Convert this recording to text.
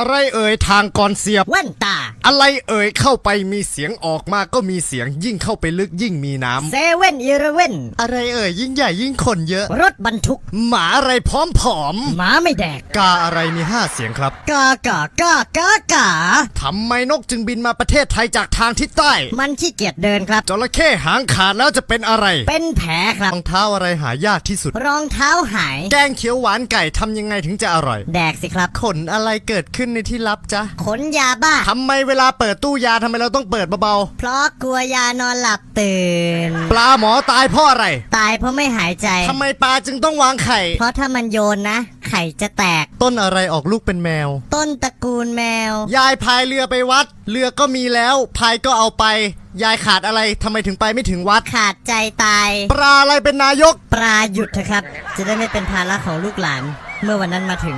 อะไรเอ่ยทางก่อนเสียบ แว่นตา อะไรเอ่ยเข้าไปมีเสียงออกมาก็มีเสียงยิ่งเข้าไปลึกยิ่งมีน้เซเว่นอีเลเว่นำอะไรเอ่ยยิ่งใหญ่ยิ่งคนเยอะ รถบรรทุก หมาอะไรพร้อมผอม หมาไม่แดก กาอะไรมีห้าเสียงครับกากากากากา ทำไมนกจึงบินมาประเทศไทยจากทางทิศใต้มันขี้เกียจเดินครับ จระเข้หางขาดแล้วจะเป็นอะไรเป็นแผลครับ รองเท้าอะไรหายากที่สุด รองเท้าหาย แกงเขียวหวานไก่ทำยังไงถึงจะอร่อย แดกสิครับ ขนอะไรเกิดขึ้นในที่ลับจ๊ะขนยาบ้าทำไมเวลาเปิดตู้ยาทำไมเราต้องเปิดเบาเพราะกลัวยานอนหลับตื่น ๆ ปลาหมอตายเพราะอะไรตายเพราะไม่หายใจ ทำไมปลาจึงต้องวางไข่ เพราะถ้ามันโยนนะ ไข่จะแตก ต้นอะไรออกลูกเป็นแมว ต้นตระกูลแมว ยายพายเรือไปวัด เรือก็มีแล้วพายก็เอาไป ยายขาดอะไรทำไมถึงไปไม่ถึงวัด ขาดใจตาย ปลาอะไรเป็นนายก ปลาหยุดเถอะครับ จะได้ไม่เป็นภาระของลูกหลาน เมื่อวันนั้นมาถึง